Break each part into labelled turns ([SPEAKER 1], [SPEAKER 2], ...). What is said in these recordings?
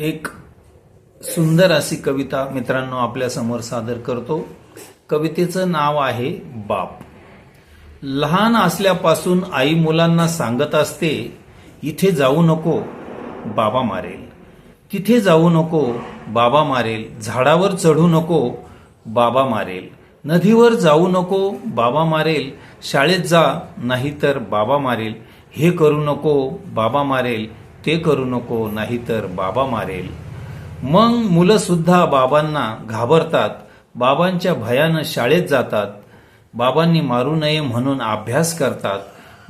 [SPEAKER 1] एक सुंदर अशी कविता मित्रांनो आपल्यासमोर सादर करतो. कवितेचं नाव आहे बाप. लहान असल्यापासून आई मुलांना सांगत असते इथे जाऊ नको बाबा मारेल. तिथे जाऊ नको बाबा मारेल. झाडावर चढू नको बाबा मारेल. नदीवर जाऊ नको बाबा मारेल. शाळेत जा नाहीतर बाबा मारेल. हे करू नको बाबा मारेल. ते करू नको नाहीतर बाबा मारेल. मग मुलंसुद्धा बाबांना घाबरतात बाबांच्या भयानं शाळेत जातात बाबांनी मारू नये म्हणून अभ्यास करतात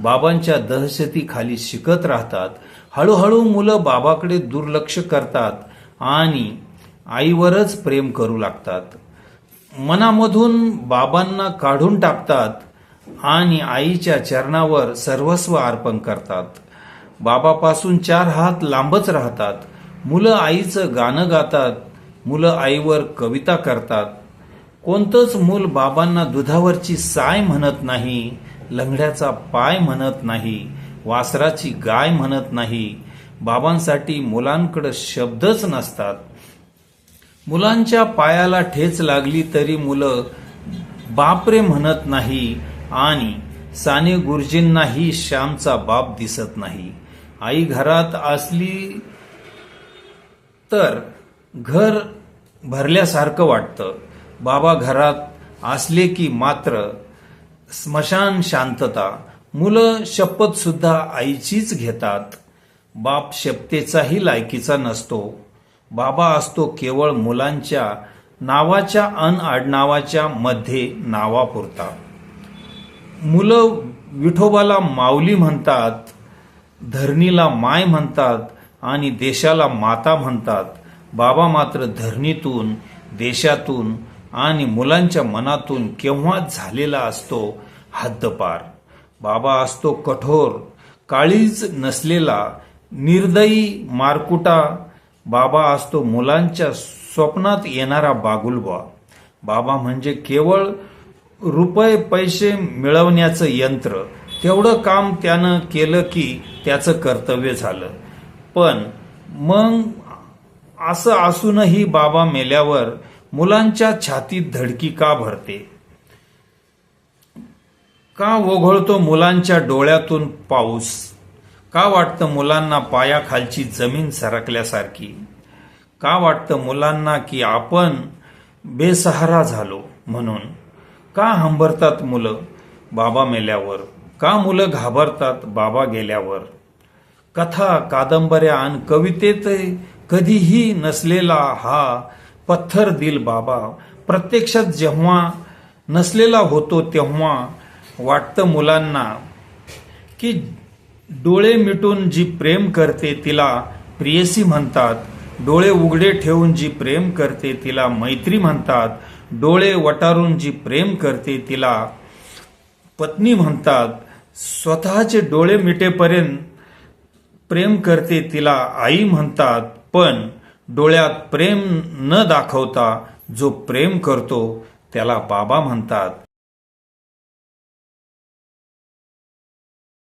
[SPEAKER 1] बाबांच्या दहशतीखाली शिकत राहतात हळूहळू मुलं बाबाकडे दुर्लक्ष करतात आणि आईवरच प्रेम करू लागतात. मनामधून बाबांना काढून टाकतात आणि आईच्या चरणावर सर्वस्व अर्पण करतात. बाबापासून चार हात लांबच राहतात. मुलं आईचं गाणं गातात. मुलं आईवर कविता करतात. कोणतंच मूल बाबांना दुधावरची साय म्हणत नाही लंगड्याचा पाय म्हणत नाही वासराची गाय म्हणत नाही. बाबांसाठी मुलांकडं शब्दच नसतात. मुलांच्या पायाला ठेच लागली तरी मुलं बापरे म्हणत नाही आणि साने गुरुजींनाही श्यामचा बाप दिसत नाही. आई घरात असली तर घर भरल्यासारखं वाटतं. बाबा घरात असले की मात्र स्मशान शांतता. मुलं शपथसुद्धा आईचीच घेतात. बाप शपथेचाही लायकीचा नसतो. बाबा असतो केवळ मुलांच्या नावाच्या अन आडनावाच्या मध्ये नावापुरता. मुलं विठोबाला माऊली म्हणतात धरणीला माय म्हणतात आणि देशाला माता म्हणतात. बाबा मात्र धरणीतून देशातून आणि मुलांच्या मनातून केव्हाच झालेला असतो हद्दपार. बाबा असतो कठोर काळीज नसलेला निर्दयी मारकुटा. बाबा असतो मुलांच्या स्वप्नात येणारा बागुलबा. बाबा म्हणजे केवळ रुपये पैसे मिळवण्याचं यंत्र तेवढं काम त्यानं केलं की त्याचं कर्तव्य झालं. पण मग असं असूनही बाबा मेल्यावर मुलांच्या छातीत धडकी का भरते? का ओघळतो मुलांच्या डोळ्यातून पाऊस? का वाटतं मुलांना पायाखालची जमीन सरकल्यासारखी? का वाटतं मुलांना की आपण बेसहारा झालो म्हणून? का हंबरतात मुलं बाबा मेल्यावर? का मुलं घाबरतात बाबा गेल्यावर? कथा कादंबऱ्या आणि कवितेत कधीही नसलेला हा पत्थर दिल बाबा. प्रत्यक्षात जेव्हा नसलेला होतो तेव्हा वाटतं मुलांना की डोळे मिटून जी प्रेम करते तिला प्रियसी म्हणतात डोळे उघडे ठेवून जी प्रेम करते तिला मैत्री म्हणतात डोळे वटारून जी प्रेम करते तिला पत्नी म्हणतात स्वतःचे डोळे मिटेपर्यंत प्रेम करते तिला आई म्हणतात पण डोळ्यात प्रेम न दाखवता जो प्रेम करतो त्याला बाबा म्हणतात.